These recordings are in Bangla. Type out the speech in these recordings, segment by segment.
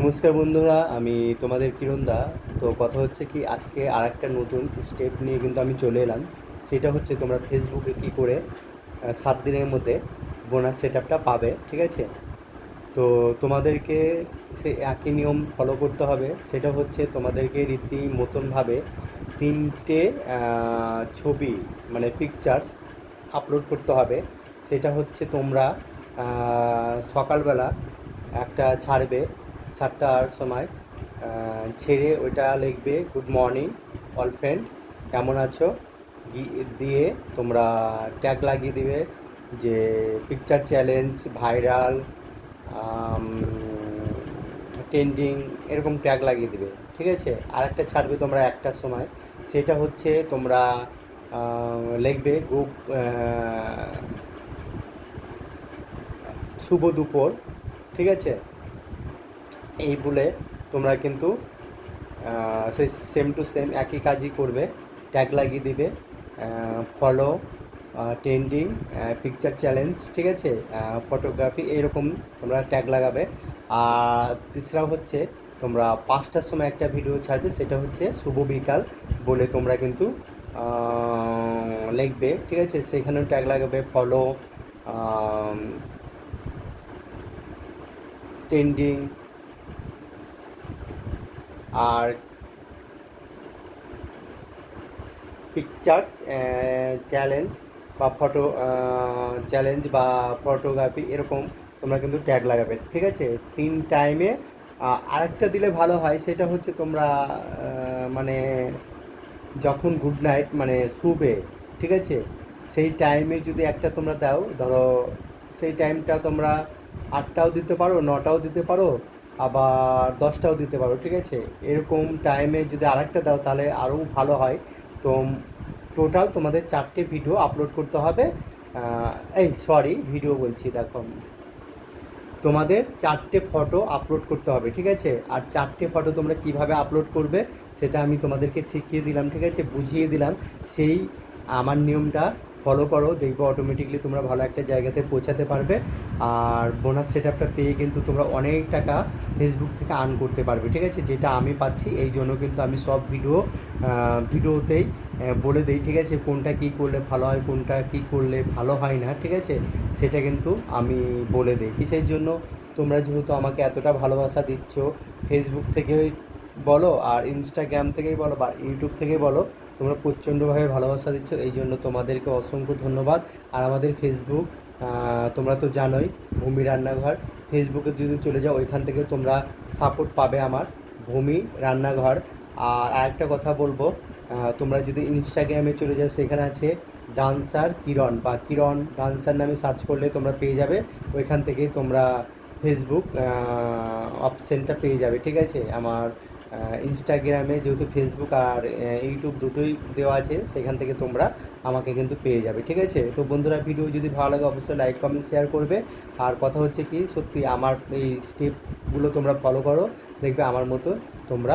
নমস্কার বন্ধুরা, আমি তোমাদের কিরণদা তো কথা হচ্ছে কি, আজকে আর একটা নতুন স্টেপ নিয়ে কিন্তু আমি চলে এলাম। সেটা হচ্ছে তোমরা ফেসবুকে কি করে সাত দিনের মধ্যে বোনাস সেট আপটা পাবে, ঠিক আছে? তো তোমাদেরকে সে একই নিয়ম ফলো করতে হবে। সেটা হচ্ছে তোমাদেরকে রীতি মতনভাবে তিনটে ছবি মানে পিকচার্স আপলোড করতে হবে। সেটা হচ্ছে তোমরা সকালবেলা একটা ছাড়বে। সাতটার সময় ছেড়ে ওইটা লিখবে, গুড মর্নিং, অল ফ্রেন্ড, কেমন আছো? দিয়ে তোমরা ট্যাগ লাগিয়ে দিবে যে পিকচার চ্যালেঞ্জ, ভাইরাল ট্রেন্ডিং, এরকম ট্যাগ লাগিয়ে দিবে, ঠিক আছে? আর একটা ছাড়বে তোমরা একটার সময়, সেটা হচ্ছে তোমরা লিখবে গ্রুপ শুভ দুপুর ঠিক আছে? এই বলে তোমরা কিন্তু সেই সেম টু সেম একই কাজই করবে। ট্যাগ লাগিয়ে দিবে ফলো ট্রেন্ডিং পিকচার চ্যালেঞ্জ ঠিক আছে? ফটোগ্রাফি এইরকম তোমরা ট্যাগ লাগাবে। আর তিসরা হচ্ছে, তোমরা পাঁচটার সময় একটা ভিডিও ছাড়বে, সেটা হচ্ছে শুভ বিকাল বলে তোমরা কিন্তু লিখবে, ঠিক আছে? সেখানেও ট্যাগ লাগাবে ফলো ট্রেন্ডিং আর পিকচার্স চ্যালেঞ্জ বা ফটো চ্যালেঞ্জ বা ফটোগ্রাফি এরকম তোমরা কিন্তু ট্যাগ লাগাবে, ঠিক আছে? তিন টাইমে আরেকটা দিলে ভালো হয়, সেটা হচ্ছে তোমরা মানে যখন গুড নাইট মানে শুবে, ঠিক আছে? সেই টাইমে যদি একটা তোমরা দাও, ধরো সেই টাইমটা তোমরা আটটাও দিতে পারো, নটাও দিতে পারো আবার দশটাও দিতে পারো, ঠিক আছে? এরকম টাইমে যদি আরেকটা দাও, তাহলে আরও ভালো হয়। তো টোটাল তোমাদের চারটে ভিডিও আপলোড করতে হবে। এই সরি ভিডিও বলছি, দেখো। তোমাদের চারটে ফটো আপলোড করতে হবে, ঠিক আছে? আর চারটে ফটো তোমরা কীভাবে আপলোড করবে, সেটা আমি তোমাদেরকে শিখিয়ে দিলাম, ঠিক আছে? বুঝিয়ে দিলাম। সেই আমার নিয়মটা ফলো করো, দেখব অটোমেটিকলি তোমরা ভালো একটা জায়গাতে পৌঁছাতে পারবে। আর বোনাস সেট আপটা পেয়ে কিন্তু তোমরা অনেক টাকা ফেসবুক থেকে আর্ন করতে পারবে, ঠিক আছে? যেটা আমি পাচ্ছি, এই জন্য কিন্তু আমি সব ভিডিও ভিডিওতেই বলে দিই, ঠিক আছে? কোনটা কী করলে ভালো হয়, কোনটা কী করলে ভালো হয় না, ঠিক আছে? সেটা কিন্তু আমি বলে দিই কিসের জন্য তোমরা যেহেতু আমাকে এতটা ভালোবাসা দিচ্ছ ফেসবুক থেকে বলো আর ইনস্টাগ্রাম থেকেই বলো বা ইউটিউব থেকেই বলো তোমরা প্রচণ্ডভাবে ভালোবাসা দিচ্ছ, এই জন্য তোমাদেরকে অসংখ্য ধন্যবাদ। আর আমাদের ফেসবুক তোমরা তো জানোই, ভূমি রান্নাঘর। ফেসবুকে যদি চলে যাও, ওইখান থেকে তোমরা সাপোর্ট পাবে আমার ভূমি রান্নাঘর। আর আরেকটা কথা বলব তোমরা যদি ইনস্টাগ্রামে চলে যাও, সেখানে আছে ডান্সার কিরণ বা কিরণ ডান্সার নামে সার্চ করলে তোমরা পেয়ে যাবে। ওইখান থেকে তোমরা ফেসবুক অপশানটা পেয়ে যাবে, ঠিক আছে? আমার ইনস্টাগ্রামে যেহেতু ফেসবুক আর ইউটিউব দুটোই দেওয়া আছে, সেখান থেকে তোমরা আমাকে কিন্তু পেয়ে যাবে, ঠিক আছে? তো বন্ধুরা, ভিডিও যদি ভালো লাগে, অবশ্যই লাইক কমেন্ট শেয়ার করবে। আর কথা হচ্ছে কি, সত্যি আমার এই স্টেপগুলো তোমরা ফলো করো, দেখবে আমার মতো তোমরা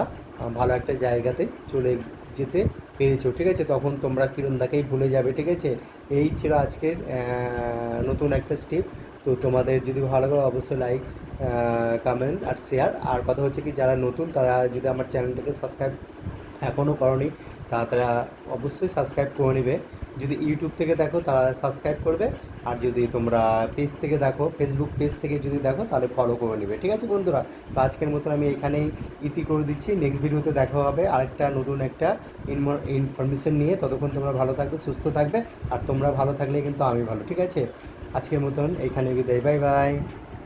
ভালো একটা জায়গাতে চলে যেতে পেরেছ, ঠিক আছে? তখন তোমরা কিরণদাকেই ভুলে যাবে, ঠিক আছে? এই ছিল আজকের নতুন একটা স্টেপ তো তোমাদের যদি ভালো লাগে অবশ্যই লাইক কমেন্ট আর শেয়ার আর কথা হচ্ছে কি, যারা নতুন, তারা যদি আমার চ্যানেলটাকে সাবস্ক্রাইব এখনও করনি, তা তারা অবশ্যই সাবস্ক্রাইব করে নেবে। যদি ইউটিউব থেকে দেখো, তারা সাবস্ক্রাইব করবে। আর যদি তোমরা পেজ থেকে দেখো ফেসবুক পেজ থেকে যদি দেখো, তাহলে ফলো করে নেবে। ঠিক আছে বন্ধুরা? তো আজকের মতন আমি এখানেই ইতি করে দিচ্ছি। নেক্সট ভিডিওতে দেখা হবে আরেকটা নতুন একটা ইনফরমেশন নিয়ে। ততক্ষণ তোমরা ভালো থাকবে, সুস্থ থাকবে। আর তোমরা ভালো থাকলে কিন্তু আমি ভালো, ঠিক আছে? আজকের মতন এইখানে বিদায়। Bye bye.